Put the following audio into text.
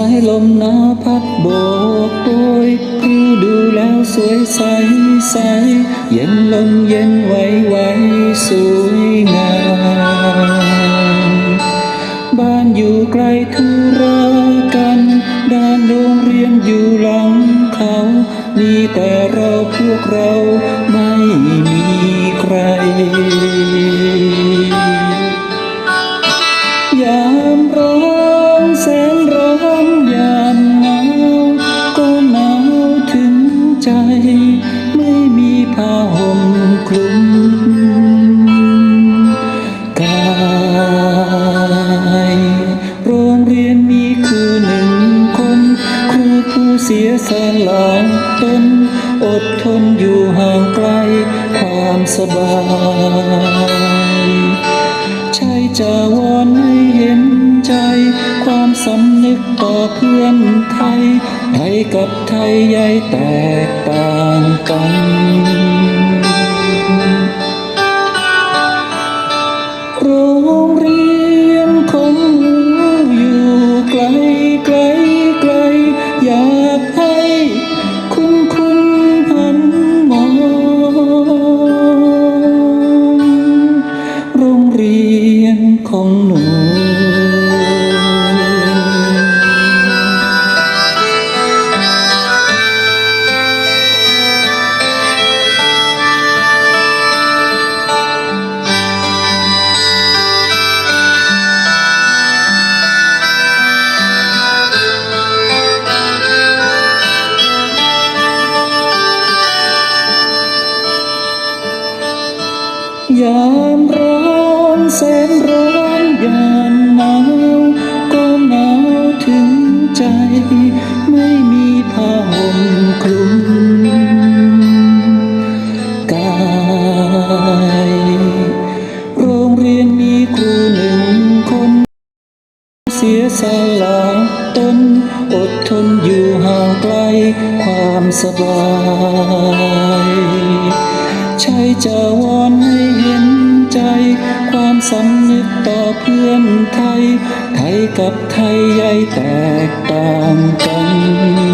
ายลมหนาวพัดโบกโบยผิวดูแล้วสวยใสใส เย็นลมเย็นไหวไหวสวยงาม บ้านอยู่ไกลธุระกัน ด้านโรงเรียนอยู่หลังเขา มีแต่เราพวกเราไม่มีใคร งเรียนมีครูหนึ่งคน ครูผู้เสียสละตนอดทนอยู่ห่างไกลความสบายใช่จะวอนให้เห็นใจ ความสำนึกต่อเพื่อนไทย ไทยกับไทยใหญ่แตกต่างกัน ยามร้อนแสนร้อนยามหนาวก็หนาวถึงใจ ไม่มีผ้าห่มคลุมกายโรงเรียนมีครูหนึ่งคน เสียสละตนอดทนอยู่ห่างไกลความสบาย ใช่จะวอนให้เห็น ใจความสำนึกต่อเพื่อนไทย ไทยกับไทยใหญ่แตกต่างกัน